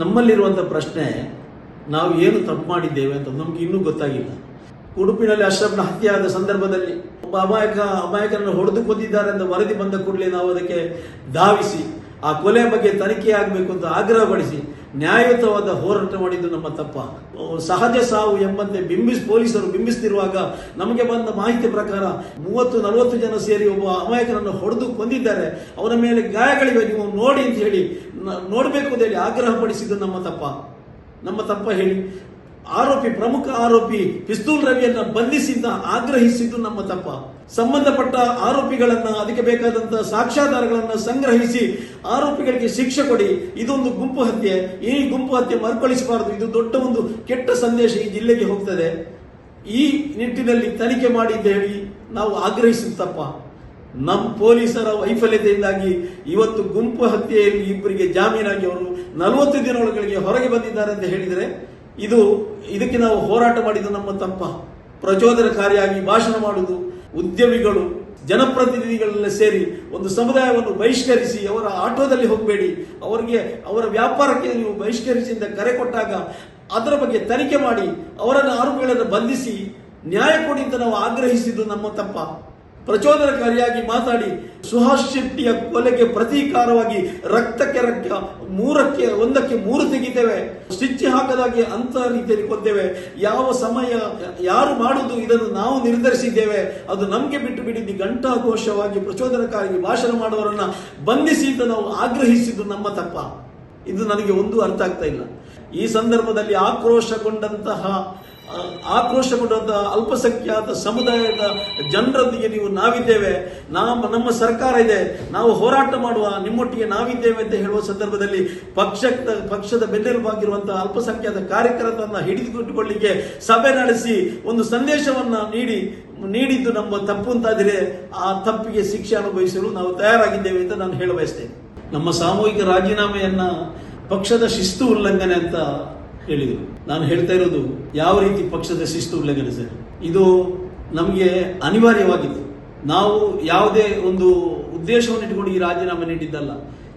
ನಮ್ಮಲ್ಲಿರುವಂಥ ಪ್ರಶ್ನೆ, ನಾವು ಏನು ತಪ್ಪು ಮಾಡಿದ್ದೇವೆ ಅಂತ ನಮ್ಗೆ ಇನ್ನೂ ಗೊತ್ತಾಗಿಲ್ಲ. ಉಡುಪಿನಲ್ಲಿ ಅಶ್ರಫ್ನ ಹತ್ಯೆ ಸಂದರ್ಭದಲ್ಲಿ ಒಬ್ಬ ಅಮಾಯಕ ಅಮಾಯಕರನ್ನು ಹೊಡೆದು ಕೊಂದಿದ್ದಾರೆ ಅಂತ ವರದಿ ಬಂದ ಕೂಡಲೇ ನಾವು ಅದಕ್ಕೆ ಧಾವಿಸಿ, ಆ ಕೊಲೆ ಬಗ್ಗೆ ತನಿಖೆ ಆಗಬೇಕು ಅಂತ ಆಗ್ರಹಪಡಿಸಿ ನ್ಯಾಯಯುತವಾದ ಹೋರಾಟ ಮಾಡಿದ್ದು ನಮ್ಮ ತಪ್ಪ. ಸಹಜ ಸಾವು ಎಂಬಂತೆ ಬಿಂಬಿಸ್ ಪೊಲೀಸರು ಬಿಂಬಿಸ್ತಿರುವಾಗ ನಮಗೆ ಬಂದ ಮಾಹಿತಿ ಪ್ರಕಾರ ಮೂವತ್ತು, ನಲವತ್ತು ಜನ ಸೇರಿ ಒಬ್ಬ ಅಮಾಯಕನನ್ನು ಹೊಡೆದು ಕೊಂದಿದ್ದಾರೆ. ಅವನ ಮೇಲೆ ಗಾಯಗಳಿವೆ, ನೀವು ನೋಡಿ ಅಂತ ಹೇಳಿ ನೋಡ್ಬೇಕು ಅಂತ ಹೇಳಿ ಆಗ್ರಹ ಪಡಿಸಿದ್ದು ನಮ್ಮ ತಪ್ಪ. ನಮ್ಮ ತಪ್ಪ ಹೇಳಿ. ಆರೋಪಿ, ಪ್ರಮುಖ ಆರೋಪಿ ಪಿಸ್ತೂಲ್ ರವಿಯನ್ನ ಬಂಧಿಸಿದ್ದ ಆಗ್ರಹಿಸಿದ್ದು ನಮ್ಮ ತಪ್ಪ. ಸಂಬಂಧಪಟ್ಟ ಆರೋಪಿಗಳನ್ನ, ಅದಕ್ಕೆ ಬೇಕಾದಂತಹ ಸಾಕ್ಷ್ಯಾಧಾರಗಳನ್ನ ಸಂಗ್ರಹಿಸಿ ಆರೋಪಿಗಳಿಗೆ ಶಿಕ್ಷೆ ಕೊಡಿ. ಇದೊಂದು ಗುಂಪು ಹತ್ಯೆ. ಈ ಗುಂಪು ಹತ್ಯೆ ಮರುಕಳಿಸಬಾರದು. ಇದು ದೊಡ್ಡ ಒಂದು ಕೆಟ್ಟ ಸಂದೇಶ ಈ ಜಿಲ್ಲೆಗೆ ಹೋಗ್ತದೆ. ಈ ನಿಟ್ಟಿನಲ್ಲಿ ತನಿಖೆ ಮಾಡಿ ನಾವು ಆಗ್ರಹಿಸಿದ ತಪ್ಪ. ನಮ್ಮ ಪೊಲೀಸರ ವೈಫಲ್ಯತೆಯಿಂದಾಗಿ ಇವತ್ತು ಗುಂಪು ಹತ್ಯೆಯಲ್ಲಿ ಇಬ್ಬರಿಗೆ ಜಾಮೀನಾಗಿ ಅವರು ನಲವತ್ತು ದಿನಗಳಿಗೆ ಹೊರಗೆ ಬಂದಿದ್ದಾರೆ ಅಂತ ಹೇಳಿದರೆ ಇದು ಇದಕ್ಕೆ ನಾವು ಹೋರಾಟ ಮಾಡಿದ ನಮ್ಮ ತಪ್ಪ ಪ್ರಚೋದನಕಾರಿಯಾಗಿ ಭಾಷಣ ಮಾಡುವುದು ಉದ್ಯಮಿಗಳು, ಜನಪ್ರತಿನಿಧಿಗಳೆಲ್ಲ ಸೇರಿ ಒಂದು ಸಮುದಾಯವನ್ನು ಬಹಿಷ್ಕರಿಸಿ ಅವರ ಆಟೋದಲ್ಲಿ ಹೋಗಬೇಡಿ. ಅವರಿಗೆ ಅವರ ವ್ಯಾಪಾರಕ್ಕೆ ನೀವು ಬಹಿಷ್ಕರಿಸಿದ ಕರೆ ಕೊಟ್ಟಾಗ ಅದರ ಬಗ್ಗೆ ತನಿಖೆ ಮಾಡಿ ಅವರನ್ನು ಆರೋಪಿಗಳನ್ನು ಬಂಧಿಸಿ ನ್ಯಾಯ ಕೊಡಿ ಅಂತ ನಾವು ಆಗ್ರಹಿಸಿದ್ದು ನಮ್ಮ ತಪ್ಪ. ಪ್ರಚೋದನಕಾರಿಯಾಗಿ ಮಾತಾಡಿ ಸುಹಾಸ್ ಶೆಟ್ಟಿಯ ಕೊಲೆಗೆ ಪ್ರತೀಕಾರವಾಗಿ ರಕ್ತಕ್ಕೆ ರಕ್ತ, ಮೂರಕ್ಕೆ, ಒಂದಕ್ಕೆ ಮೂರು ತೆಗಿತೇವೆ. ಸ್ಟಿಚ್ ಹಾಕದಾಗಿ ಅಂತ ರೀತಿಯಲ್ಲಿ ಕೊಡ್ತೇವೆ. ಯಾವ ಸಮಯ ಯಾರು ಮಾಡುದು ಇದನ್ನು ನಾವು ನಿರ್ಧರಿಸಿದ್ದೇವೆ. ಅದು ನಮಗೆ ಬಿಟ್ಟು ಬಿಡಿದ್ದು ಘಂಟಾಘೋಷವಾಗಿ ಪ್ರಚೋದನಕಾರಿ ಭಾಷಣ ಮಾಡುವವರನ್ನ ಬಂಧಿಸಿ ಅಂತ ನಾವು ಆಗ್ರಹಿಸಿದ್ದು ನಮ್ಮ ತಪ್ಪ. ಇದು ನನಗೆ ಒಂದು ಅರ್ಥ ಆಗ್ತಾ ಇಲ್ಲ. ಈ ಸಂದರ್ಭದಲ್ಲಿ ಆಕ್ರೋಶಗೊಂಡಂತಹ ಆಕ್ರೋಶಗೊಂಡಂತಹ ಅಲ್ಪಸಂಖ್ಯಾತ ಸಮುದಾಯದ ಜನರೊಂದಿಗೆ ನೀವು ನಾವಿದ್ದೇವೆ. ನಮ್ಮ ನಮ್ಮ ಸರ್ಕಾರ ಇದೆ. ನಾವು ಹೋರಾಟ ಮಾಡುವ ನಿಮ್ಮೊಟ್ಟಿಗೆ ನಾವಿದ್ದೇವೆ ಅಂತ ಹೇಳುವ ಸಂದರ್ಭದಲ್ಲಿ ಪಕ್ಷ ಪಕ್ಷದ ಬೆನ್ನೆಲುಬಾಗಿರುವಂತಹ ಅಲ್ಪಸಂಖ್ಯಾತ ಕಾರ್ಯಕರ್ತರನ್ನ ಹಿಡಿದುಕೊಳ್ಳಿಕ್ಕೆ ಸಭೆ ನಡೆಸಿ ಒಂದು ಸಂದೇಶವನ್ನ ನೀಡಿ, ನೀಡಿದ್ದು ನಮ್ಮ ತಪ್ಪು ಅಂತಾದರೆ ಆ ತಪ್ಪಿಗೆ ಶಿಕ್ಷೆ ಅನುಭವಿಸಲು ನಾವು ತಯಾರಾಗಿದ್ದೇವೆ ಅಂತ ನಾನು ಹೇಳ ಬಯಸ್ತೇನೆ ನಮ್ಮ ಸಾಮೂಹಿಕ ರಾಜೀನಾಮೆಯನ್ನ ಪಕ್ಷದ ಶಿಸ್ತು ಉಲ್ಲಂಘನೆ ಅಂತ ಹೇಳಿದರು ನಾನು ಹೇಳ್ತಾ ಇರೋದು ಯಾವ ರೀತಿ ಪಕ್ಷದ ಶಿಸ್ತು ಉಲ್ಲಂಘನೆ ಸರ್? ಇದು ನಮಗೆ ಅನಿವಾರ್ಯವಾಗಿತ್ತು. ನಾವು ಯಾವುದೇ ಒಂದು ಉದ್ದೇಶವನ್ನು ಇಟ್ಟುಕೊಂಡು ಈ ರಾಜೀನಾಮೆ ನೀಡಿದ್ದಲ್ಲ.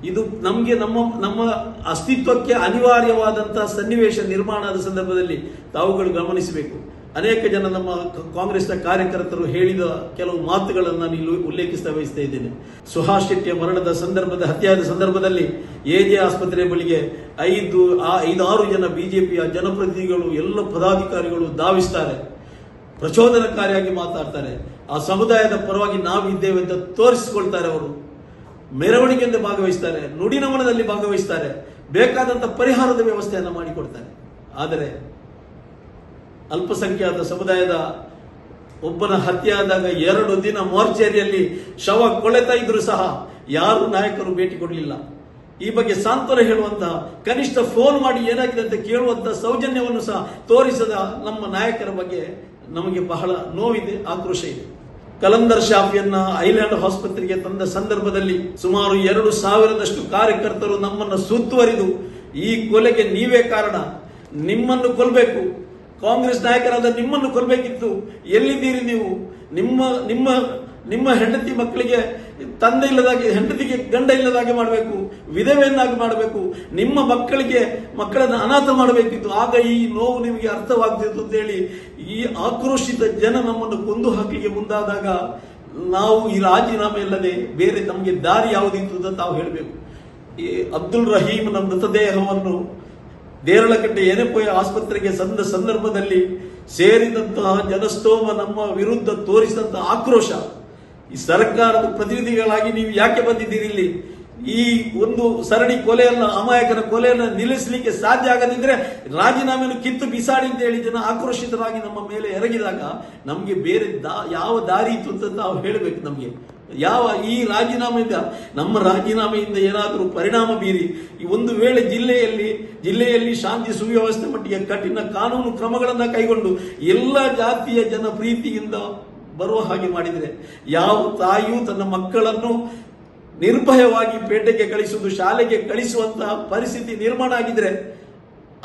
ಇದು ನಮಗೆ ನಮ್ಮ ನಮ್ಮ ಅಸ್ತಿತ್ವಕ್ಕೆ ಅನಿವಾರ್ಯವಾದಂತಹ ಸನ್ನಿವೇಶ ನಿರ್ಮಾಣ ಆದ ಸಂದರ್ಭದಲ್ಲಿ ತಾವುಗಳು ಗಮನಿಸಬೇಕು. ಅನೇಕ ಜನ ನಮ್ಮ ಕಾಂಗ್ರೆಸ್ನ ಕಾರ್ಯಕರ್ತರು ಹೇಳಿದ ಕೆಲವು ಮಾತುಗಳನ್ನು ನಾನು ಇಲ್ಲಿ ಉಲ್ಲೇಖಿಸ್ತಾ ಬಯಸ್ತಾ ಇದ್ದೇನೆ. ಸುಹಾಸ್ ಶೆಟ್ಟಿಯ ಮರಣದ ಸಂದರ್ಭದ, ಹತ್ಯೆಯಾದ ಸಂದರ್ಭದಲ್ಲಿ ಎಜೆ ಆಸ್ಪತ್ರೆ ಬಳಿಗೆ ಐದು, ಆ ಐದಾರು ಜನ ಬಿಜೆಪಿಯ ಜನಪ್ರತಿನಿಧಿಗಳು, ಎಲ್ಲ ಪದಾಧಿಕಾರಿಗಳು ಧಾವಿಸ್ತಾರೆ. ಪ್ರಚೋದನಕಾರಿಯಾಗಿ ಮಾತಾಡ್ತಾರೆ. ಆ ಸಮುದಾಯದ ಪರವಾಗಿ ನಾವಿದ್ದೇವೆ ಅಂತ ತೋರಿಸಿಕೊಳ್ತಾರೆ ಅವರು. ಮೆರವಣಿಗೆಯಿಂದ ಭಾಗವಹಿಸ್ತಾರೆ, ನುಡಿನಮನದಲ್ಲಿ ಭಾಗವಹಿಸ್ತಾರೆ ಬೇಕಾದಂಥ ಪರಿಹಾರದ ವ್ಯವಸ್ಥೆಯನ್ನು ಮಾಡಿಕೊಡ್ತಾರೆ. ಆದರೆ ಅಲ್ಪಸಂಖ್ಯಾತ ಸಮುದಾಯದ ಒಬ್ಬನ ಹತ್ಯೆ ಆದಾಗ ಎರಡು ದಿನ ಮೋರ್ಚೇರಿಯಲ್ಲಿ ಶವ ಕೊಳೆತಾ ಇದ್ರು ಸಹ ಯಾರು ನಾಯಕರು ಭೇಟಿ ಕೊಡಲಿಲ್ಲ. ಈ ಬಗ್ಗೆ ಸಾಂತ್ವನ ಹೇಳುವಂತಹ ಕನಿಷ್ಠ ಫೋನ್ ಮಾಡಿ ಏನಾಗಿದೆ ಅಂತ ಕೇಳುವಂತಹ ಸೌಜನ್ಯವನ್ನು ಸಹ ತೋರಿಸದ ನಮ್ಮ ನಾಯಕರ ಬಗ್ಗೆ ನಮಗೆ ಬಹಳ ನೋವಿದೆ, ಆಕ್ರೋಶ ಇದೆ. ಕಲಂದರ್ ಶಾಫಿಯನ್ನ ಐಲ್ಯಾಂಡ್ ಆಸ್ಪತ್ರೆಗೆ ತಂದ ಸಂದರ್ಭದಲ್ಲಿ ಸುಮಾರು ಎರಡು ಸಾವಿರದಷ್ಟು ಕಾರ್ಯಕರ್ತರು ನಮ್ಮನ್ನು ಸುತ್ತುವರಿದು, ಈ ಕೊಲೆಗೆ ನೀವೇ ಕಾರಣ. ನಿಮ್ಮನ್ನು ಕೊಲ್ಬೇಕು. ಕಾಂಗ್ರೆಸ್ ನಾಯಕರಾದ ನಿಮ್ಮನ್ನು ಕೊಲ್ಲಬೇಕಿತ್ತು ಎಲ್ಲಿದ್ದೀರಿ ನೀವು? ನಿಮ್ಮ ನಿಮ್ಮ ನಿಮ್ಮ ಹೆಂಡತಿ ಮಕ್ಕಳಿಗೆ ತಂದೆ ಇಲ್ಲದಾಗಿ, ಹೆಂಡತಿಗೆ ಗಂಡ ಇಲ್ಲದಾಗಿ ಮಾಡಬೇಕು, ವಿಧವೆಯನ್ನಾಗಿ ಮಾಡಬೇಕು, ನಿಮ್ಮ ಮಕ್ಕಳಿಗೆ ಮಕ್ಕಳನ್ನು ಅನಾಥ ಮಾಡಬೇಕಿತ್ತು. ಆಗ ಈ ನೋವು ನಿಮಗೆ ಅರ್ಥವಾಗ್ತಿತ್ತು ಅಂತೇಳಿ ಈ ಆಕ್ರೋಶಿತ ಜನ ನಮ್ಮನ್ನು ಕೊಂದು ಹಾಕಲಿಕ್ಕೆ ಮುಂದಾದಾಗ ನಾವು ಈ ರಾಜೀನಾಮೆ ಇಲ್ಲದೆ ಬೇರೆ ನಮಗೆ ದಾರಿ ಯಾವುದಿತ್ತು ಅಂತ ತಾವು ಹೇಳಬೇಕು. ಈ ಅಬ್ದುಲ್ ರಹೀಮ್ನ ಮೃತದೇಹವನ್ನು ದೇರಳಕಟ್ಟೆ ಎನೆಪೊಯ ಆಸ್ಪತ್ರೆಗೆ ಸಂದ ಸಂದರ್ಭದಲ್ಲಿ ಸೇರಿದಂತಹ ಜನಸ್ತೋಮ ನಮ್ಮ ವಿರುದ್ಧ ತೋರಿಸಿದಂತಹ ಆಕ್ರೋಶ. ಈ ಸರ್ಕಾರದ ಪ್ರತಿನಿಧಿಗಳಾಗಿ ನೀವು ಯಾಕೆ ಬಂದಿದ್ದೀರಿ ಇಲ್ಲಿ? ಈ ಒಂದು ಸರಣಿ ಕೊಲೆಯನ್ನು, ಅಮಾಯಕನ ಕೊಲೆಯನ್ನು ನಿಲ್ಲಿಸಲಿಕ್ಕೆ ಸಾಧ್ಯ ಆಗದಿದ್ರೆ ರಾಜೀನಾಮೆಯನ್ನು ಕಿತ್ತು ಬಿಸಾಡಿ ಅಂತ ಹೇಳಿ ಜನ ಆಕ್ರೋಶಿತರಾಗಿ ನಮ್ಮ ಮೇಲೆ ಎರಗಿದಾಗ ನಮಗೆ ಬೇರೆ ಯಾವ ದಾರಿ ಇತ್ತು ಅಂತ ನಾವು ಹೇಳಬೇಕು ನಮಗೆ. ಯಾವ ಈ ರಾಜೀನಾಮೆಯಿಂದ, ನಮ್ಮ ರಾಜೀನಾಮೆಯಿಂದ ಏನಾದರೂ ಪರಿಣಾಮ ಬೀರಿ, ಈ ಒಂದು ವೇಳೆ ಜಿಲ್ಲೆಯಲ್ಲಿ ಜಿಲ್ಲೆಯಲ್ಲಿ ಶಾಂತಿ ಸುವ್ಯವಸ್ಥೆ ಮಟ್ಟಿಗೆ ಕಠಿಣ ಕಾನೂನು ಕ್ರಮಗಳನ್ನು ಕೈಗೊಂಡು ಎಲ್ಲ ಜಾತಿಯ ಜನ ಪ್ರೀತಿಯಿಂದ ಬರುವ ಹಾಗೆ ಮಾಡಿದರೆ, ಯಾವ ತಾಯಿಯೂ ತನ್ನ ಮಕ್ಕಳನ್ನು ನಿರ್ಭಯವಾಗಿ ಪೇಟೆಗೆ ಕಳಿಸುವುದು, ಶಾಲೆಗೆ ಕಳಿಸುವಂತಹ ಪರಿಸ್ಥಿತಿ ನಿರ್ಮಾಣ ಆಗಿದ್ರೆ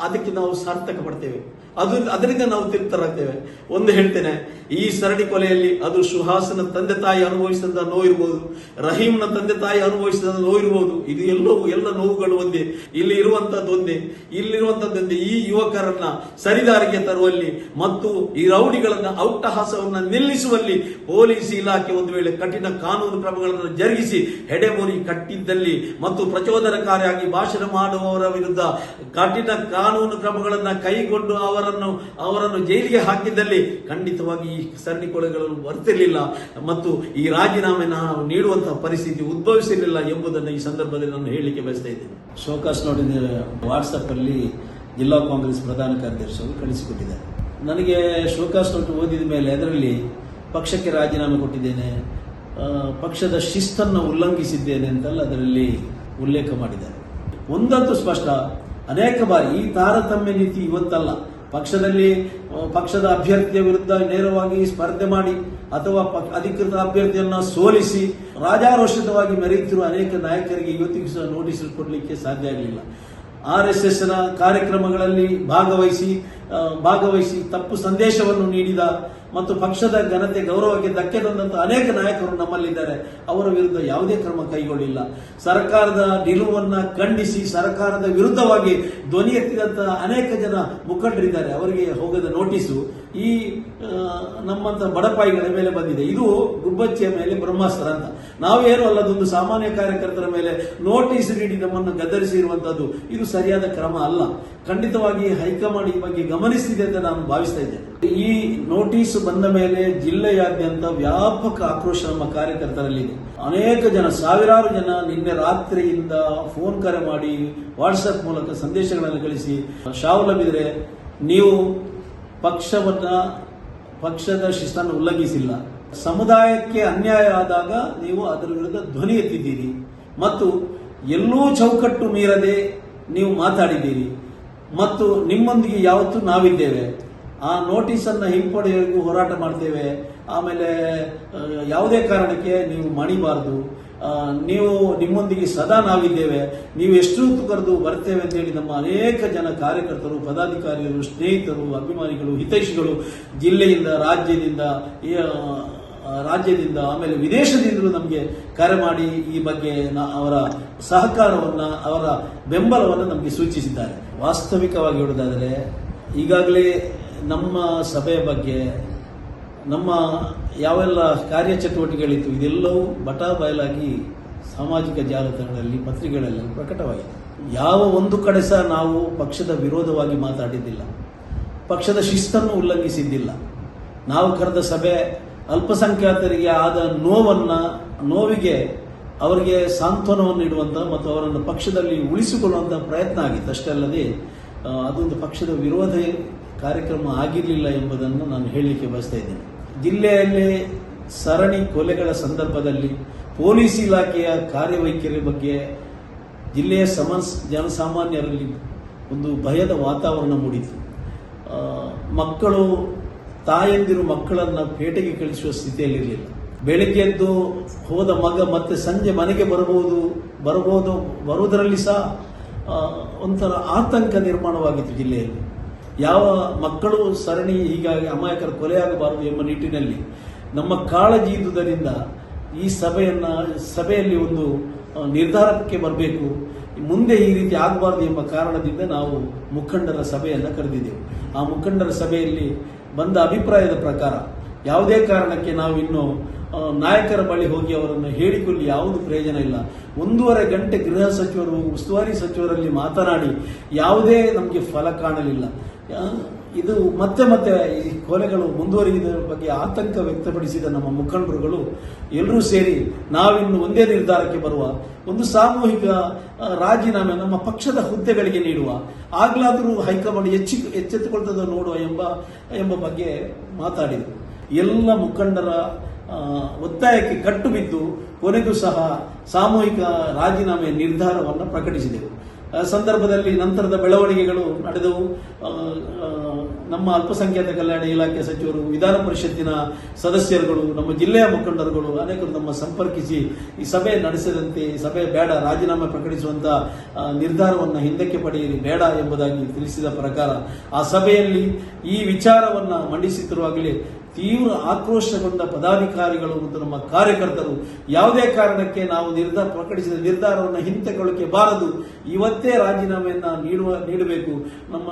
ಅದಕ್ಕೆ ನಾವು ಸಾರ್ಥಕ ಪಡ್ತೇವೆ. ಅದು ಅದರಿಂದ ನಾವು ತೃಪ್ತರಾಗ್ತೇವೆ. ಒಂದು ಹೇಳ್ತೇನೆ, ಈ ಸರಣಿ ಕೊಲೆಯಲ್ಲಿ ಅದು ಸುಹಾಸನ ತಂದೆ ತಾಯಿ ಅನುಭವಿಸಿದ ನೋವು ಇರಬಹುದು ರಹೀಮ್ನ ತಂದೆ ತಾಯಿ ಅನುಭವಿಸಿದ ನೋವು ಇರಬಹುದು ಇದು ಎಲ್ಲವೂ, ಎಲ್ಲ ನೋವುಗಳು ಒಂದೇ. ಇಲ್ಲಿ ಇರುವಂತದ್ದು ಒಂದೇ. ಇಲ್ಲಿರುವಂತದ್ದು ಒಂದೇ. ಈ ಯುವಕರನ್ನ ಸರಿದಾರಿಗೆ ತರುವಲ್ಲಿ ಮತ್ತು ಈ ರೌಡಿಗಳನ್ನ ಔಟ್ಟಹಾಸವನ್ನ ನಿಲ್ಲಿಸುವಲ್ಲಿ ಪೊಲೀಸ್ ಇಲಾಖೆ ಒಂದು ವೇಳೆ ಕಠಿಣ ಕಾನೂನು ಕ್ರಮಗಳನ್ನು ಜರುಗಿಸಿ ಹೆಡೆಮುರಿ ಕಟ್ಟಿದ್ದಲ್ಲಿ ಮತ್ತು ಪ್ರಚೋದನಕಾರಿಯಾಗಿ ಭಾಷಣ ಮಾಡುವವರ ವಿರುದ್ಧ ಕಠಿಣ ಕಾನೂನು ಕ್ರಮಗಳನ್ನು ಕೈಗೊಂಡು ಅವರನ್ನು ಅವರನ್ನು ಜೈಲಿಗೆ ಹಾಕಿದ್ದಲ್ಲಿ ಖಂಡಿತವಾಗಿ ಈ ಸರಣಿ ಕೊಲೆಗಳು ಬರ್ತಿರ್ಲಿಲ್ಲ ಮತ್ತು ಈ ರಾಜೀನಾಮೆ ನಾವು ನೀಡುವಂತಹ ಪರಿಸ್ಥಿತಿ ಉದ್ಭವಿಸಿರಲಿಲ್ಲ ಎಂಬುದನ್ನು ಈ ಸಂದರ್ಭದಲ್ಲಿ ನಾನು ಹೇಳಲಿಕ್ಕೆ ಬಯಸ್ತಾ ಇದ್ದೇನೆ. ಶೋಕಾಸ್ ವಾಟ್ಸಪ್ ಅಲ್ಲಿ ಜಿಲ್ಲಾ ಕಾಂಗ್ರೆಸ್ ಪ್ರಧಾನ ಕಾರ್ಯದರ್ಶಿಯವರು ಕಳಿಸಿಕೊಟ್ಟಿದ್ದಾರೆ. ನನಗೆ ಶೋಕಾಸ್ ನೋಟು ಓದಿದ ಮೇಲೆ ಅದರಲ್ಲಿ ಪಕ್ಷಕ್ಕೆ ರಾಜೀನಾಮೆ ಕೊಟ್ಟಿದ್ದೇನೆ ಪಕ್ಷದ ಶಿಸ್ತನ್ನು ಉಲ್ಲಂಘಿಸಿದ್ದೇನೆ ಅಂತಲ್ಲ ಅದರಲ್ಲಿ ಉಲ್ಲೇಖ ಮಾಡಿದ್ದಾರೆ. ಒಂದಂತೂ ಸ್ಪಷ್ಟ ಅನೇಕ ಬಾರಿ ಈ ತಾರತಮ್ಯ ನೀತಿ ಇವತ್ತಲ್ಲ. ಪಕ್ಷದಲ್ಲಿ ಪಕ್ಷದ ಅಭ್ಯರ್ಥಿಯ ವಿರುದ್ಧ ನೇರವಾಗಿ ಸ್ಪರ್ಧೆ ಮಾಡಿ ಅಥವಾ ಅಧಿಕೃತ ಅಭ್ಯರ್ಥಿಯನ್ನ ಸೋಲಿಸಿ ರಾಜಾರೋಷಿತವಾಗಿ ಮೆರೆಯುತ್ತಿರುವ ಅನೇಕ ನಾಯಕರಿಗೆ ಇವತ್ತಿಗೂ ಸಹ ನೋಟಿಸ್ ಕೊಡಲಿಕ್ಕೆ ಸಾಧ್ಯ ಆಗಲಿಲ್ಲ. ಆರ್ ಎಸ್ ಎಸ್ನ ಕಾರ್ಯಕ್ರಮಗಳಲ್ಲಿ ಭಾಗವಹಿಸಿ ಭಾಗವಹಿಸಿ ತಪ್ಪು ಸಂದೇಶವನ್ನು ನೀಡಿದ ಮತ್ತು ಪಕ್ಷದ ಘನತೆ ಗೌರವಕ್ಕೆ ಧಕ್ಕೆ ತಂದಂತಹ ಅನೇಕ ನಾಯಕರು ನಮ್ಮಲ್ಲಿದ್ದಾರೆ. ಅವರ ವಿರುದ್ಧ ಯಾವುದೇ ಕ್ರಮ ಕೈಗೊಳ್ಳಿಲ್ಲ. ಸರ್ಕಾರದ ನಿಲುವನ್ನ ಖಂಡಿಸಿ, ಸರ್ಕಾರದ ವಿರುದ್ಧವಾಗಿ ಧ್ವನಿ ಎತ್ತಿದಂತಹ ಅನೇಕ ಜನ ಮುಖಂಡರಿದ್ದಾರೆ. ಅವರಿಗೆ ಹೋಗದ ನೋಟಿಸು ಈ ನಮ್ಮಂತ ಬಡಪಾಯಿಗಳ ಮೇಲೆ ಬಂದಿದೆ. ಇದು ಗುಬ್ಬಚ್ಚಿಯ ಮೇಲೆ ಬ್ರಹ್ಮಾಸ್ತ್ರ ಅಂತ. ನಾವೇನು ಅಲ್ಲ ಅದೊಂದು ಸಾಮಾನ್ಯ ಕಾರ್ಯಕರ್ತರ ಮೇಲೆ ನೋಟಿಸ್ ನೀಡಿ ನಮ್ಮನ್ನು ಗದರಿಸಿರುವಂತದ್ದು ಇದು ಸರಿಯಾದ ಕ್ರಮ ಅಲ್ಲ. ಖಂಡಿತವಾಗಿ ಹೈಕಮಾಂಡ್ ಈ ಬಗ್ಗೆ ಗಮನಿಸ್ತಿದೆ ಅಂತ ನಾನು ಭಾವಿಸ್ತಾ ಇದ್ದೇನೆ. ಈ ನೋಟಿಸ್ ಬಂದ ಮೇಲೆ ಜಿಲ್ಲೆಯಾದ್ಯಂತ ವ್ಯಾಪಕ ಆಕ್ರೋಶ ನಮ್ಮ ಕಾರ್ಯಕರ್ತರಲ್ಲಿದೆ. ಅನೇಕ ಜನ, ಸಾವಿರಾರು ಜನ ನಿನ್ನೆ ರಾತ್ರಿಯಿಂದ ಫೋನ್ ಕರೆ ಮಾಡಿ ವಾಟ್ಸಪ್ ಮೂಲಕ ಸಂದೇಶಗಳನ್ನು ಕಳಿಸಿ ಶಾವುಲಬಿದ್ರೆ ನೀವು ಪಕ್ಷವನ್ನ, ಪಕ್ಷದ ಶಿಸ್ತನ್ನು ಉಲ್ಲಂಘಿಸಿಲ್ಲ. ಸಮುದಾಯಕ್ಕೆ ಅನ್ಯಾಯ ಆದಾಗ ನೀವು ಅದರ ವಿರುದ್ಧ ಧ್ವನಿ ಎತ್ತಿದ್ದೀರಿ. ಮತ್ತು ಎಲ್ಲೂ ಚೌಕಟ್ಟು ಮೀರದೆ ನೀವು ಮಾತಾಡಿದ್ದೀರಿ. ಮತ್ತು ನಿಮ್ಮೊಂದಿಗೆ ಯಾವತ್ತೂ ನಾವಿದ್ದೇವೆ. ಆ ನೋಟಿಸನ್ನು ಹಿಂಪಡೆಯೋರಿಗೂ ಹೋರಾಟ ಮಾಡ್ತೇವೆ. ಆಮೇಲೆ ಯಾವುದೇ ಕಾರಣಕ್ಕೆ ನೀವು ಮಣಿಬಾರದು. ನೀವು ನಿಮ್ಮೊಂದಿಗೆ ಸದಾ ನಾವಿದ್ದೇವೆ. ನೀವು ಎಷ್ಟು ಹೊತ್ತು ಕರೆದು ಬರ್ತೇವೆ ಅಂತೇಳಿ ನಮ್ಮ ಅನೇಕ ಜನ ಕಾರ್ಯಕರ್ತರು, ಪದಾಧಿಕಾರಿಗಳು, ಸ್ನೇಹಿತರು, ಅಭಿಮಾನಿಗಳು, ಹಿತೈಷಿಗಳು, ಜಿಲ್ಲೆಯಿಂದ, ರಾಜ್ಯದಿಂದ ರಾಜ್ಯದಿಂದ, ಆಮೇಲೆ ವಿದೇಶದಿಂದಲೂ ನಮಗೆ ಕರೆ ಮಾಡಿ ಈ ಬಗ್ಗೆ ಅವರ ಸಹಕಾರವನ್ನು, ಅವರ ಬೆಂಬಲವನ್ನು ನಮಗೆ ಸೂಚಿಸಿದ್ದಾರೆ. ವಾಸ್ತವಿಕವಾಗಿ ಹೇಳುವುದಾದರೆ, ಈಗಾಗಲೇ ನಮ್ಮ ಸಭೆಯ ಬಗ್ಗೆ, ನಮ್ಮ ಯಾವೆಲ್ಲ ಕಾರ್ಯಚಟುವಟಿಕೆಗಳಿತ್ತು, ಇದೆಲ್ಲವೂ ಬಟಾ ಬಯಲಾಗಿ ಸಾಮಾಜಿಕ ಜಾಲತಾಣಗಳಲ್ಲಿ, ಪತ್ರಿಕೆಗಳಲ್ಲಿ ಪ್ರಕಟವಾಗಿದೆ. ಯಾವ ಒಂದು ಕಡೆ ಸಹ ನಾವು ಪಕ್ಷದ ವಿರೋಧವಾಗಿ ಮಾತಾಡಿದ್ದಿಲ್ಲ. ಪಕ್ಷದ ಶಿಸ್ತನ್ನು ಉಲ್ಲಂಘಿಸಿದ್ದಿಲ್ಲ. ನಾವು ಕರೆದ ಸಭೆ ಅಲ್ಪಸಂಖ್ಯಾತರಿಗೆ ಆದ ನೋವನ್ನ, ನೋವಿಗೆ ಅವರಿಗೆ ಸಾಂತ್ವನವನ್ನು ನೀಡುವಂತ ಮತ್ತು ಅವರನ್ನು ಪಕ್ಷದಲ್ಲಿ ಉಳಿಸಿಕೊಳ್ಳುವಂತ ಪ್ರಯತ್ನ ಆಗಿತ್ತು. ಅಷ್ಟೇ ಅಲ್ಲದೆ ಅದೊಂದು ಪಕ್ಷದ ವಿರೋಧ ಕಾರ್ಯಕ್ರಮ ಆಗಿರಲಿಲ್ಲ ಎಂಬುದನ್ನು ನಾನು ಹೇಳಲಿಕ್ಕೆ ಬಯಸ್ತಾ ಇದ್ದೇನೆ. ಜಿಲ್ಲೆಯಲ್ಲಿ ಸರಣಿ ಕೊಲೆಗಳ ಸಂದರ್ಭದಲ್ಲಿ ಪೊಲೀಸ್ ಇಲಾಖೆಯ ಕಾರ್ಯವೈಖರಿ ಬಗ್ಗೆ ಜಿಲ್ಲೆಯ ಸಮನ್ಸ್ ಜನಸಾಮಾನ್ಯರಲ್ಲಿ ಒಂದು ಭಯದ ವಾತಾವರಣ ಮೂಡಿತು ಮಕ್ಕಳು ತಾಯಂದಿರು ಮಕ್ಕಳನ್ನು ಪೇಟೆಗೆ ಕಳಿಸುವ ಸ್ಥಿತಿಯಲ್ಲಿರಲಿಲ್ಲ. ಬೆಳಿಗ್ಗೆ ಎದ್ದು ಹೋದ ಮಗ ಮತ್ತೆ ಸಂಜೆ ಮನೆಗೆ ಬರಬಹುದು ಬರಬಹುದು, ಬರುವುದರಲ್ಲಿ ಸಹ ಒಂಥರ ಆತಂಕ ನಿರ್ಮಾಣವಾಗಿತ್ತು ಜಿಲ್ಲೆಯಲ್ಲಿ. ಯಾವ ಮಕ್ಕಳು ಸರಣಿ ಹೀಗಾಗಿ ಅಮಾಯಕರ ಕೊಲೆಯಾಗಬಾರದು ಎಂಬ ನಿಟ್ಟಿನಲ್ಲಿ ನಮ್ಮ ಕಾಳಜಿ ಇದ್ದುದರಿಂದ ಈ ಸಭೆಯನ್ನು, ಸಭೆಯಲ್ಲಿ ಒಂದು ನಿರ್ಧಾರಕ್ಕೆ ಬರಬೇಕು, ಮುಂದೆ ಈ ರೀತಿ ಆಗಬಾರದು ಎಂಬ ಕಾರಣದಿಂದ ನಾವು ಮುಖಂಡರ ಸಭೆಯನ್ನು ಕರೆದಿದ್ದೆವು. ಆ ಮುಖಂಡರ ಸಭೆಯಲ್ಲಿ ಬಂದ ಅಭಿಪ್ರಾಯದ ಪ್ರಕಾರ ಯಾವುದೇ ಕಾರಣಕ್ಕೆ ನಾವು ಇನ್ನು ನಾಯಕರ ಬಳಿ ಹೋಗಿ ಅವರನ್ನು ಹೇಳಿಕೊಳ್ಳಿ, ಯಾವುದು ಪ್ರಯೋಜನ ಇಲ್ಲ. ಒಂದೂವರೆ ಗಂಟೆ ಗೃಹ ಸಚಿವರು, ಉಸ್ತುವಾರಿ ಸಚಿವರಲ್ಲಿ ಮಾತನಾಡಿ ಯಾವುದೇ ನಮಗೆ ಫಲ ಕಾಣಲಿಲ್ಲ. ಇದು ಮತ್ತೆ ಮತ್ತೆ ಈ ಕೊಲೆಗಳು ಮುಂದುವರಿಯುವುದರ ಬಗ್ಗೆ ಆತಂಕ ವ್ಯಕ್ತಪಡಿಸಿದ ನಮ್ಮ ಮುಖಂಡರುಗಳು ಎಲ್ಲರೂ ಸೇರಿ ನಾವಿನ್ನು ಒಂದೇ ನಿರ್ಧಾರಕ್ಕೆ ಬರುವ, ಒಂದು ಸಾಮೂಹಿಕ ರಾಜೀನಾಮೆ ನಮ್ಮ ಪಕ್ಷದ ಹುದ್ದೆಗಳಿಗೆ ನೀಡುವ, ಆಗ್ಲಾದರೂ ಹೈಕಮಾಂಡ್ ಹೆಚ್ಚಿ, ಎಚ್ಚೆತ್ತುಕೊಳ್ತದ ನೋಡುವ ಎಂಬ ಎಂಬ ಬಗ್ಗೆ ಮಾತಾಡಿದರು. ಎಲ್ಲ ಮುಖಂಡರ ಒತ್ತಾಯಕ್ಕೆ ಕಟ್ಟು ಬಿದ್ದು ಕೊನೆಗೂ ಸಹ ಸಾಮೂಹಿಕ ರಾಜೀನಾಮೆ ನಿರ್ಧಾರವನ್ನು ಪ್ರಕಟಿಸಿದೆವು. ಸಂದರ್ಭದಲ್ಲಿ ನಂತರದ ಬೆಳವಣಿಗೆಗಳು ನಡೆದವು. ನಮ್ಮ ಅಲ್ಪಸಂಖ್ಯಾತ ಕಲ್ಯಾಣ ಇಲಾಖೆ ಸಚಿವರು ವಿಧಾನ ಪರಿಷತ್ತಿನ ಸದಸ್ಯರುಗಳು ನಮ್ಮ ಜಿಲ್ಲೆಯ ಮುಖಂಡರುಗಳು ಅನೇಕರು ನಮ್ಮ ಸಂಪರ್ಕಿಸಿ ಈ ಸಭೆ ನಡೆಸದಂತೆ ಈ ಸಭೆ ಬೇಡ ರಾಜೀನಾಮೆ ಪ್ರಕಟಿಸುವಂತ ಆ, ನಿರ್ಧಾರವನ್ನು ಹಿಂದಕ್ಕೆ ಪಡೆಯಿರಿ ಬೇಡ ಎಂಬುದಾಗಿ ತಿಳಿಸಿದ ಪ್ರಕಾರ ಆ ಸಭೆಯಲ್ಲಿ ಈ ವಿಚಾರವನ್ನ ಮಂಡಿಸುತ್ತಿರುವಾಗಲೇ ತೀವ್ರ ಆಕ್ರೋಶಗೊಂಡ ಪದಾಧಿಕಾರಿಗಳು ಮತ್ತು ನಮ್ಮ ಕಾರ್ಯಕರ್ತರು. ಯಾವುದೇ ಕಾರಣಕ್ಕೆ ನಾವು ನಿರ್ಧಾರ ಪ್ರಕಟಿಸಿದ ನಿರ್ಧಾರವನ್ನು ಹಿಂತೆಗೊಳ್ಳಕ್ಕೆ ಬಾರದು. ಇವತ್ತೇ ರಾಜೀನಾಮೆಯನ್ನು ನೀಡುವ, ನೀಡಬೇಕು. ನಮ್ಮ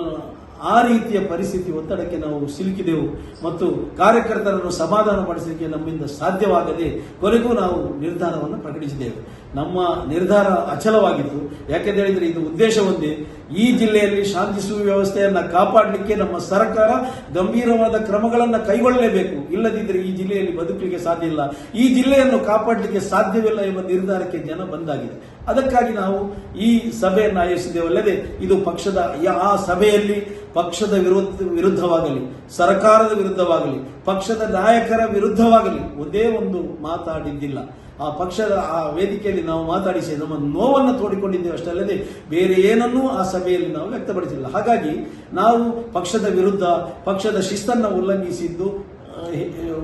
ಆ ರೀತಿಯ ಪರಿಸ್ಥಿತಿ ಒತ್ತಡಕ್ಕೆ ನಾವು ಸಿಲುಕಿದೆವು ಮತ್ತು ಕಾರ್ಯಕರ್ತರನ್ನು ಸಮಾಧಾನ ಪಡಿಸಲಿಕ್ಕೆ ನಮ್ಮಿಂದ ಸಾಧ್ಯವಾಗದೆ ಕೊನೆಗೂ ನಾವು ನಿರ್ಧಾರವನ್ನು ಪ್ರಕಟಿಸಿದ್ದೇವೆ ನಮ್ಮ ನಿರ್ಧಾರ ಅಚಲವಾಗಿತ್ತು. ಯಾಕೆಂತ ಹೇಳಿದರೆ ಇದು ಉದ್ದೇಶ ಒಂದೇ. ಈ ಜಿಲ್ಲೆಯಲ್ಲಿ ಶಾಂತಿ ಸುವ್ಯವಸ್ಥೆಯನ್ನು ಕಾಪಾಡಲಿಕ್ಕೆ ನಮ್ಮ ಸರ್ಕಾರ ಗಂಭೀರವಾದ ಕ್ರಮಗಳನ್ನು ಕೈಗೊಳ್ಳಲೇಬೇಕು. ಇಲ್ಲದಿದ್ದರೆ ಈ ಜಿಲ್ಲೆಯಲ್ಲಿ ಬದುಕಲಿಕ್ಕೆ ಸಾಧ್ಯ ಇಲ್ಲ. ಈ ಜಿಲ್ಲೆಯನ್ನು ಕಾಪಾಡಲಿಕ್ಕೆ ಸಾಧ್ಯವಿಲ್ಲ ಎಂಬ ನಿರ್ಧಾರಕ್ಕೆ ಜನ ಬಂದಾಗಿದೆ. ಅದಕ್ಕಾಗಿ ನಾವು ಈ ಸಭೆಯನ್ನು ಆಯೋಜಿಸಿದ್ದೇವಲ್ಲದೆ ಇದು ಪಕ್ಷದ ಆ ಸಭೆಯಲ್ಲಿ ಪಕ್ಷದ ವಿರುದ್ಧ, ವಿರುದ್ಧವಾಗಲಿ, ಸರ್ಕಾರದ ವಿರುದ್ಧವಾಗಲಿ, ಪಕ್ಷದ ನಾಯಕರ ವಿರುದ್ಧವಾಗಲಿ ಒಂದೇ ಒಂದು ಮಾತಾಡಿದ್ದಿಲ್ಲ. ಆ ಪಕ್ಷದ, ಆ ವೇದಿಕೆಯಲ್ಲಿ ನಾವು ಮಾತಾಡಿಸಿ ನಮ್ಮ ನೋವನ್ನು ತೋಡಿಕೊಂಡಿದ್ದೇವೆ ಅಷ್ಟೇ ಅಲ್ಲದೆ ಬೇರೆ ಏನನ್ನೂ ಆ ಸಭೆಯಲ್ಲಿ ನಾವು ವ್ಯಕ್ತಪಡಿಸಿಲ್ಲ. ಹಾಗಾಗಿ ನಾವು ಪಕ್ಷದ ವಿರುದ್ಧ, ಪಕ್ಷದ ಶಿಸ್ತನ್ನು ಉಲ್ಲಂಘಿಸಿದ್ದು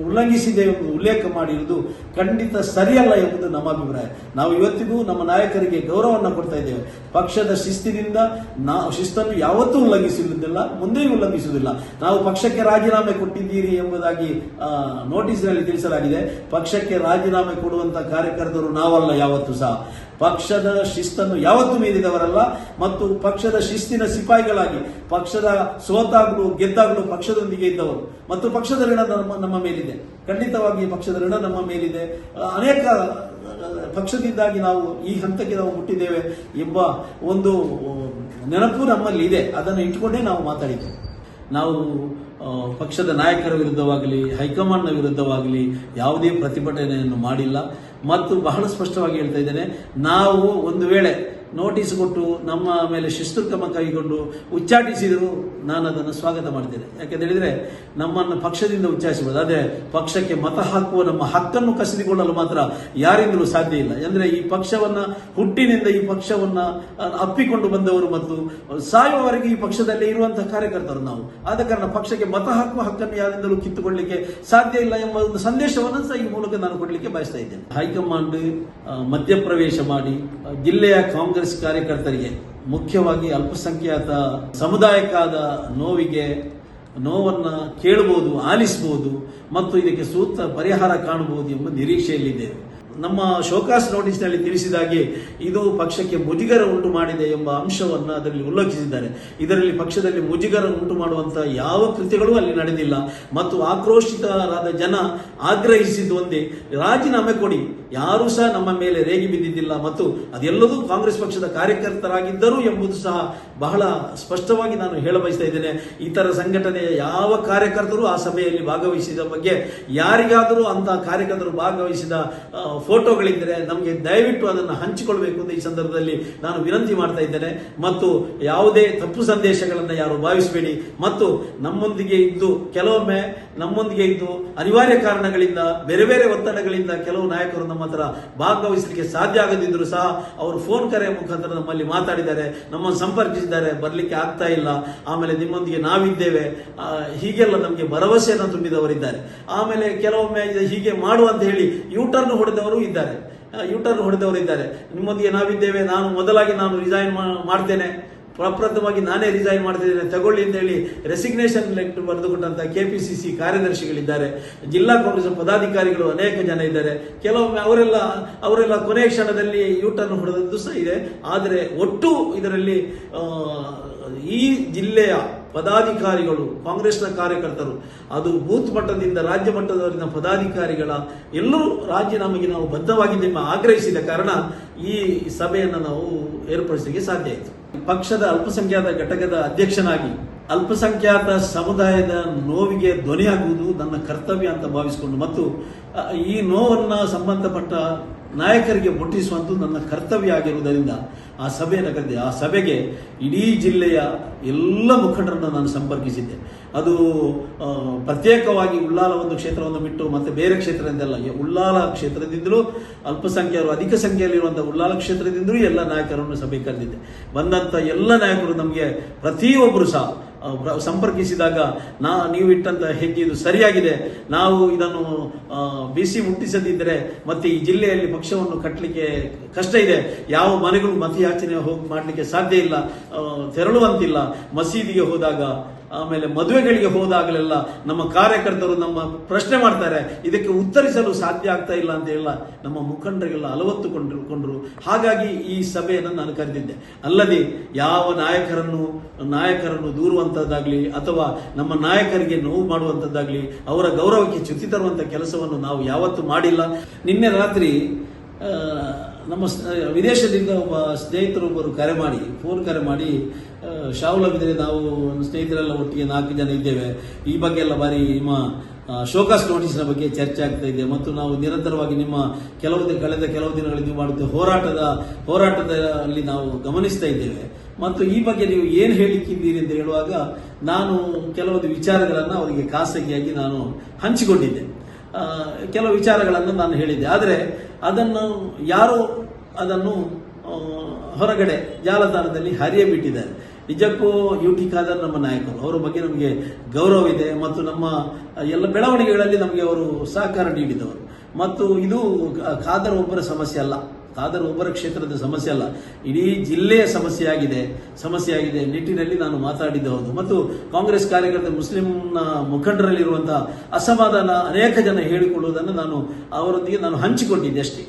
ಉಲ್ಲಂಘಿಸಿದೆ ಎಂಬುದು ಉಲ್ಲೇಖ ಮಾಡಿರುವುದು ಖಂಡಿತ ಸರಿಯಲ್ಲ ಎಂಬುದು ನಮ್ಮ ಅಭಿಪ್ರಾಯ. ನಾವು ಇವತ್ತಿಗೂ ನಮ್ಮ ನಾಯಕರಿಗೆ ಗೌರವವನ್ನು ಕೊಡ್ತಾ ಇದ್ದೇವೆ. ಪಕ್ಷದ ಶಿಸ್ತಿನಿಂದ ನಾವು ಶಿಸ್ತನ್ನು ಯಾವತ್ತೂ ಉಲ್ಲಂಘಿಸುವುದಿಲ್ಲ ಮುಂದೆಯೂ ಉಲ್ಲಂಘಿಸುವುದಿಲ್ಲ. ನಾವು ಪಕ್ಷಕ್ಕೆ ರಾಜೀನಾಮೆ ಕೊಟ್ಟಿದ್ದೀರಿ ಎಂಬುದಾಗಿ ನೋಟಿಸ್ನಲ್ಲಿ ತಿಳಿಸಲಾಗಿದೆ. ಪಕ್ಷಕ್ಕೆ ರಾಜೀನಾಮೆ ಕೊಡುವಂತ ಕಾರ್ಯಕರ್ತರು ನಾವಲ್ಲ ಯಾವತ್ತೂ ಸಹ. ಪಕ್ಷದ ಶಿಸ್ತನ್ನು ಯಾವತ್ತೂ ಮೀರಿದವರಲ್ಲ ಮತ್ತು ಪಕ್ಷದ ಶಿಸ್ತಿನ ಸಿಪಾಯಿಗಳಾಗಿ, ಪಕ್ಷದ ಸೋತಾಗ್ಲು ಗೆದ್ದಾಗ್ಲು ಪಕ್ಷದೊಂದಿಗೆ ಇದ್ದವರು ಮತ್ತು ಪಕ್ಷದ ಋಣ ನಮ್ಮ ನಮ್ಮ ಮೇಲಿದೆ. ಖಂಡಿತವಾಗಿ ಪಕ್ಷದ ಋಣ ನಮ್ಮ ಮೇಲಿದೆ. ಅನೇಕ ಪಕ್ಷದಿಂದಾಗಿ ನಾವು ಈ ಹಂತಕ್ಕೆ ನಾವು ಮುಟ್ಟಿದ್ದೇವೆ ಎಂಬ ಒಂದು ನೆನಪು ನಮ್ಮಲ್ಲಿ ಇದೆ ಅದನ್ನು ಇಟ್ಕೊಂಡೇ ನಾವು ಮಾತಾಡಿದ್ದೇವೆ. ನಾವು ಪಕ್ಷದ ನಾಯಕರ ವಿರುದ್ಧವಾಗಲಿ, ಹೈಕಮಾಂಡ್ನ ವಿರುದ್ಧವಾಗಲಿ ಯಾವುದೇ ಪ್ರತಿಭಟನೆಯನ್ನು ಮಾಡಿಲ್ಲ. ಮತ್ತು ಬಹಳ ಸ್ಪಷ್ಟವಾಗಿ ಹೇಳ್ತಾ ಇದ್ದೇನೆ, ನಾವು ಒಂದು ವೇಳೆ ನೋಟಿಸ್ ಕೊಟ್ಟು ನಮ್ಮ ಮೇಲೆ ಶಿಸ್ತು ಕ್ರಮ ಕೈಗೊಂಡು ಉಚ್ಚಾಟಿಸಿದರೂ, ನಾನು ಅದನ್ನು ಸ್ವಾಗತ ಮಾಡ್ತೇನೆ. ಯಾಕೆಂತ ಹೇಳಿದ್ರೆ, ನಮ್ಮನ್ನು ಪಕ್ಷದಿಂದ ಉಚ್ಚಾಯಿಸಬಹುದು ಆದರೆ ಪಕ್ಷಕ್ಕೆ ಮತ ಹಾಕುವ ನಮ್ಮ ಹಕ್ಕನ್ನು ಕಸಿದುಕೊಳ್ಳಲು ಮಾತ್ರ ಯಾರಿಂದಲೂ ಸಾಧ್ಯ ಇಲ್ಲ. ಅಂದ್ರೆ ಈ ಪಕ್ಷವನ್ನ, ಹುಟ್ಟಿನಿಂದ ಈ ಪಕ್ಷವನ್ನ ಅಪ್ಪಿಕೊಂಡು ಬಂದವರು ಮತ್ತು ಸಾಯುವವರೆಗೆ ಈ ಪಕ್ಷದಲ್ಲಿ ಇರುವಂತಹ ಕಾರ್ಯಕರ್ತರು ನಾವು. ಆದ ಕಾರಣ ಪಕ್ಷಕ್ಕೆ ಮತ ಹಾಕುವ ಹಕ್ಕನ್ನು ಯಾರಿಂದಲೂ ಕಿತ್ತುಕೊಳ್ಳಲಿಕ್ಕೆ ಸಾಧ್ಯ ಇಲ್ಲ ಎಂಬ ಒಂದು ಸಂದೇಶವನ್ನು ಸಹ ಈ ಮೂಲಕ ನಾನು ಕೊಡಲಿಕ್ಕೆ ಬಯಸ್ತಾ ಇದ್ದೇನೆ. ಹೈಕಮಾಂಡ್ ಮಧ್ಯಪ್ರವೇಶ ಮಾಡಿ ಜಿಲ್ಲೆಯ ಕಾಂಗ್ರೆಸ್ ಕಾರ್ಯಕರ್ತರಿಗೆ ಮುಖ್ಯವಾಗಿ ಅಲ್ಪಸಂಖ್ಯಾತ ಸಮುದಾಯಕ್ಕಾದ ನೋವಿಗೆ, ನೋವನ್ನು ಕೇಳಬಹುದು ಆಲಿಸಬಹುದು ಮತ್ತು ಇದಕ್ಕೆ ಸೂಕ್ತ ಪರಿಹಾರ ಕಾಣಬಹುದು ಎಂಬ ನಿರೀಕ್ಷೆಯಲ್ಲಿದೆ ನಮ್ಮ ಶೋಕಾಸ್ ನೋಟಿಸ್ನಲ್ಲಿ ತಿಳಿಸಿದಾಗೆ ಇದು ಪಕ್ಷಕ್ಕೆ ಮುಜುಗರ ಉಂಟು ಮಾಡಿದೆ ಎಂಬ ಅಂಶವನ್ನು ಅದರಲ್ಲಿ ಉಲ್ಲೇಖಿಸಿದ್ದಾರೆ ಇದರಲ್ಲಿ ಪಕ್ಷದಲ್ಲಿ ಮುಜುಗರ ಉಂಟು ಮಾಡುವಂತಹ ಯಾವ ಕೃತ್ಯಗಳು ಅಲ್ಲಿ ನಡೆದಿಲ್ಲ. ಮತ್ತು ಆಕ್ರೋಶಿತರಾದ ಜನ ಆಗ್ರಹಿಸಿದ್ದು ಒಂದೇ, ರಾಜೀನಾಮೆ ಕೊಡಿ ಯಾರೂ ಸಹ ನಮ್ಮ ಮೇಲೆ ರೇಗಿ ಬಿದ್ದಿದ್ದಿಲ್ಲ ಮತ್ತು ಅದೆಲ್ಲದೂ ಕಾಂಗ್ರೆಸ್ ಪಕ್ಷದ ಕಾರ್ಯಕರ್ತರಾಗಿದ್ದರು ಎಂಬುದು ಸಹ ಬಹಳ ಸ್ಪಷ್ಟವಾಗಿ ನಾನು ಹೇಳ ಬಯಸ್ತಾ ಇದ್ದೇನೆ. ಇತರ ಸಂಘಟನೆಯ ಯಾವ ಕಾರ್ಯಕರ್ತರು ಆ ಸಭೆಯಲ್ಲಿ ಭಾಗವಹಿಸಿದ ಬಗ್ಗೆ ಯಾರಿಗಾದರೂ ಅಂತ ಕಾರ್ಯಕರ್ತರು ಭಾಗವಹಿಸಿದ ಫೋಟೋಗಳಿದ್ದರೆ ನಮಗೆ ದಯವಿಟ್ಟು ಅದನ್ನು ಹಂಚಿಕೊಳ್ಬೇಕು ಅಂತ ಈ ಸಂದರ್ಭದಲ್ಲಿ ನಾನು ವಿನಂತಿ ಮಾಡ್ತಾ ಇದ್ದೇನೆ. ಮತ್ತು ಯಾವುದೇ ತಪ್ಪು ಸಂದೇಶಗಳನ್ನು ಯಾರು ಭಾವಿಸಬೇಡಿ. ಮತ್ತು ನಮ್ಮೊಂದಿಗೆ ಇದ್ದು ಕೆಲವೊಮ್ಮೆ ನಮ್ಮೊಂದಿಗೆ ಇದ್ದು ಅನಿವಾರ್ಯ ಕಾರಣಗಳಿಂದ, ಬೇರೆ ಬೇರೆ ಒತ್ತಡಗಳಿಂದ ಕೆಲವು ನಾಯಕರು ನಮ್ಮ ಹತ್ರ ಭಾಗವಹಿಸಲಿಕ್ಕೆ ಸಾಧ್ಯ ಆಗದಿದ್ದರೂ ಸಹ ಅವರು ಫೋನ್ ಕರೆ ಮುಖಾಂತರ ನಮ್ಮಲ್ಲಿ ಮಾತಾಡಿದ್ದಾರೆ, ನಮ್ಮನ್ನು ಸಂಪರ್ಕಿಸಿದ್ದಾರೆ, ಬರಲಿಕ್ಕೆ ಆಗ್ತಾ ಇಲ್ಲ. ಆಮೇಲೆ ನಿಮ್ಮೊಂದಿಗೆ ನಾವಿದ್ದೇವೆ. ಹೀಗೆಲ್ಲ ನಮಗೆ ಭರವಸೆಯನ್ನು ತುಂಬಿದವರಿದ್ದಾರೆ. ಆಮೇಲೆ ಕೆಲವೊಮ್ಮೆ ಹೀಗೆ ಮಾಡುವಂತ ಹೇಳಿ ಯೂಟರ್ನ್ ಹೊಡೆದವರು ಇದ್ದಾರೆ. ಯೂಟರ್ನ್ ಹೊಡೆದವರು ಇದ್ದಾರೆ. ನಿಮ್ಮೊಂದಿಗೆ ನಾವಿದ್ದೇವೆ. ನಾನು ಮೊದಲಾಗಿ ನಾನು ರಿಸೈನ್ ಮಾಡ್ತೇನೆ. ಪ್ರಪ್ರಥಮವಾಗಿ ನಾನೇ ರಿಸೈನ್ ಮಾಡ್ತಿದ್ದೇನೆ. ತಗೊಳ್ಳಿ ಅಂತ ಹೇಳಿ ರೆಸಿಗ್ನೇಷನ್ ಲೆಟರ್ ಸಿ ಸಿ ಕಾರ್ಯದರ್ಶಿಗಳಿದ್ದಾರೆ. ಜಿಲ್ಲಾ ಕಾಂಗ್ರೆಸ್ ಪದಾಧಿಕಾರಿಗಳು ಅನೇಕ ಜನ ಇದ್ದಾರೆ. ಕೆಲವೊಮ್ಮೆ ಅವರೆಲ್ಲ ಅವರೆಲ್ಲ ಕೊನೆಯ ಕ್ಷಣದಲ್ಲಿ ಯೂಟರ್ನ್ ಹೊಡೆದದ್ದು ಸಹ ಇದೆ. ಆದರೆ ಒಟ್ಟು ಇದರಲ್ಲಿ ಈ ಜಿಲ್ಲೆಯ ಪದಾಧಿಕಾರಿಗಳು, ಕಾಂಗ್ರೆಸ್ನ ಕಾರ್ಯಕರ್ತರು, ಅದು ಬೂತ್ ಮಟ್ಟದಿಂದ ರಾಜ್ಯ ಮಟ್ಟದವರಿನ ಪದಾಧಿಕಾರಿಗಳ, ಎಲ್ಲರೂ ರಾಜೀನಾಮೆಗೆ ನಾವು ಬದ್ಧವಾಗಿದ್ದೇವೆ ಆಗ್ರಹಿಸಿದ ಕಾರಣ ಈ ಸಭೆಯನ್ನು ನಾವು ಏರ್ಪಡಿಸಲಿಕ್ಕೆ ಸಾಧ್ಯ ಆಯಿತು. ಪಕ್ಷದ ಅಲ್ಪಸಂಖ್ಯಾತ ಘಟಕದ ಅಧ್ಯಕ್ಷನಾಗಿ ಅಲ್ಪಸಂಖ್ಯಾತ ಸಮುದಾಯದ ನೋವಿಗೆ ಧ್ವನಿಯಾಗುವುದು ನನ್ನ ಕರ್ತವ್ಯ ಅಂತ ಭಾವಿಸಿಕೊಂಡು ಮತ್ತು ಈ ನೋವನ್ನ ಸಂಬಂಧಪಟ್ಟ ನಾಯಕರಿಗೆ ಮುಟ್ಟಿಸುವಂಥದ್ದು ನನ್ನ ಕರ್ತವ್ಯ ಆಗಿರುವುದರಿಂದ ಆ ಸಭೆಯನ್ನು ಕರೆದಿದೆ ಆ ಸಭೆಗೆ ಇಡೀ ಜಿಲ್ಲೆಯ ಎಲ್ಲ ಮುಖಂಡರನ್ನು ನಾನು ಸಂಪರ್ಕಿಸಿದ್ದೆ. ಅದು ಪ್ರತ್ಯೇಕವಾಗಿ ಉಳ್ಳಾಲ ಒಂದು ಕ್ಷೇತ್ರವನ್ನು ಬಿಟ್ಟು ಮತ್ತೆ ಬೇರೆ ಕ್ಷೇತ್ರದಿಂದಲ್ಲ ಉಳ್ಳಾಲ ಕ್ಷೇತ್ರದಿಂದಲೂ ಅಲ್ಪಸಂಖ್ಯಾತರು, ಅಧಿಕ ಸಂಖ್ಯೆಯಲ್ಲಿರುವಂಥ ಉಳ್ಳಾಲ ಕ್ಷೇತ್ರದಿಂದಲೂ ಎಲ್ಲ ನಾಯಕರನ್ನು ಸಭೆ ಕರೆದಿದ್ದೆ. ಬಂದಂತ ಎಲ್ಲ ನಾಯಕರು ನಮಗೆ ಪ್ರತಿಯೊಬ್ಬರು ಸಹ ಸಂಪರ್ಕಿಸಿದಾಗ ನಾ ನೀವು ಇಟ್ಟಂತ ಹೆಜ್ಜೆ ಇದು ಸರಿಯಾಗಿದೆ. ನಾವು ಇದನ್ನು ಬಿಸಿ ಮುಟ್ಟಿಸದಿದ್ದರೆ ಮತ್ತೆ ಈ ಜಿಲ್ಲೆಯಲ್ಲಿ ಪಕ್ಷವನ್ನು ಕಟ್ಟಲಿಕ್ಕೆ ಕಷ್ಟ ಇದೆ. ಯಾವ ಮನೆಗಳು ಮತಯಾಚನೆ ಹೋಗಿ ಮಾಡಲಿಕ್ಕೆ ಸಾಧ್ಯ ಇಲ್ಲ. ತೆರಳುವಂತಿಲ್ಲ. ಮಸೀದಿಗೆ ಹೋದಾಗ ಆಮೇಲೆ ಮದುವೆಗಳಿಗೆ ಹೋದಾಗಲೆಲ್ಲ ನಮ್ಮ ಕಾರ್ಯಕರ್ತರು ನಮ್ಮ ಪ್ರಶ್ನೆ ಮಾಡ್ತಾರೆ, ಇದಕ್ಕೆ ಉತ್ತರಿಸಲು ಸಾಧ್ಯ ಆಗ್ತಾ ಇಲ್ಲ ಅಂತ ಹೇಳ ನಮ್ಮ ಮುಖಂಡರಿಗೆಲ್ಲ ಅಲವತ್ತುಕೊಂಡ್ರು ಕೊಂಡ್ರು ಹಾಗಾಗಿ ಈ ಸಭೆಯನ್ನು ನಾನು ಕರೆದಿದ್ದೆ. ಅಲ್ಲದೆ ಯಾವ ನಾಯಕರನ್ನು ನಾಯಕರನ್ನು ದೂರುವಂಥದ್ದಾಗಲಿ ಅಥವಾ ನಮ್ಮ ನಾಯಕರಿಗೆ ನೋವು ಮಾಡುವಂಥದ್ದಾಗಲಿ ಅವರ ಗೌರವಕ್ಕೆ ಚ್ಯುತಿ ತರುವಂಥ ಕೆಲಸವನ್ನು ನಾವು ಯಾವತ್ತೂ ಮಾಡಿಲ್ಲ. ನಿನ್ನೆ ರಾತ್ರಿ ನಮ್ಮ ವಿದೇಶದಿಂದ ಒಬ್ಬ ಸ್ನೇಹಿತರೊಬ್ಬರು ಕರೆ ಮಾಡಿ, ಫೋನ್ ಕರೆ ಮಾಡಿ ಶಾಹುಲವಿದ್ರೆ ನಾವು ಸ್ನೇಹಿತರೆಲ್ಲ ಒಟ್ಟಿಗೆ ನಾಲ್ಕು ಜನ ಇದ್ದೇವೆ. ಈ ಬಗ್ಗೆ ಎಲ್ಲ ಬಾರಿ ನಿಮ್ಮ ಶೋಕಾಸ್ ನೋಟಿಸ್ನ ಬಗ್ಗೆ ಚರ್ಚೆ ಆಗ್ತಾ ಇದೆ. ಮತ್ತು ನಾವು ನಿರಂತರವಾಗಿ ನಿಮ್ಮ ಕೆಲವು ಕಳೆದ ಕೆಲವು ದಿನಗಳಲ್ಲಿ ನೀವು ಮಾಡುತ್ತಿದ್ದ ಹೋರಾಟದ, ಹೋರಾಟದಲ್ಲಿ ನಾವು ಗಮನಿಸ್ತಾ ಇದ್ದೇವೆ. ಮತ್ತು ಈ ಬಗ್ಗೆ ನೀವು ಏನು ಹೇಳಿಕ್ಕಿದ್ದೀರಿ ಅಂತ ಹೇಳುವಾಗ ನಾನು ಕೆಲವೊಂದು ವಿಚಾರಗಳನ್ನು ಅವರಿಗೆ ಖಾಸಗಿಯಾಗಿ ನಾನು ಹಂಚಿಕೊಂಡಿದ್ದೆ. ಕೆಲವು ವಿಚಾರಗಳನ್ನು ನಾನು ಹೇಳಿದ್ದೆ. ಆದರೆ ಅದನ್ನು ಯಾರೋ ಅದನ್ನು ಹೊರಗಡೆ ಜಾಲತಾಣದಲ್ಲಿ ಹರಿಯಬಿಟ್ಟಿದ್ದಾರೆ. ನಿಜಕ್ಕೂ ಯು ಟಿ ಖಾದರ್ ನಮ್ಮ ನಾಯಕರು. ಅವರ ಬಗ್ಗೆ ನಮಗೆ ಗೌರವ ಇದೆ ಮತ್ತು ನಮ್ಮ ಎಲ್ಲ ಬೆಳವಣಿಗೆಗಳಲ್ಲಿ ನಮಗೆ ಅವರು ಸಹಕಾರ ನೀಡಿದವರು. ಮತ್ತು ಇದು ಖಾದರ್ ಒಬ್ಬರ ಸಮಸ್ಯೆ ಅಲ್ಲ. ಖಾದರ್ ಒಬ್ಬರ ಕ್ಷೇತ್ರದ ಸಮಸ್ಯೆ ಅಲ್ಲ. ಇಡೀ ಜಿಲ್ಲೆಯ ಸಮಸ್ಯೆಯಾಗಿದೆ ಸಮಸ್ಯೆಯಾಗಿದೆ ನಿಟ್ಟಿನಲ್ಲಿ ನಾನು ಮಾತಾಡಿದ್ದೆ ಮತ್ತು ಕಾಂಗ್ರೆಸ್ ಕಾರ್ಯಕರ್ತ ಮುಸ್ಲಿಂನ ಮುಖಂಡರಲ್ಲಿರುವಂತಹ ಅಸಮಾಧಾನ ಅನೇಕ ಜನ ಹೇಳಿಕೊಳ್ಳುವುದನ್ನು ನಾನು ಅವರೊಂದಿಗೆ ನಾನು ಹಂಚಿಕೊಂಡಿದ್ದೆ ಅಷ್ಟೇ.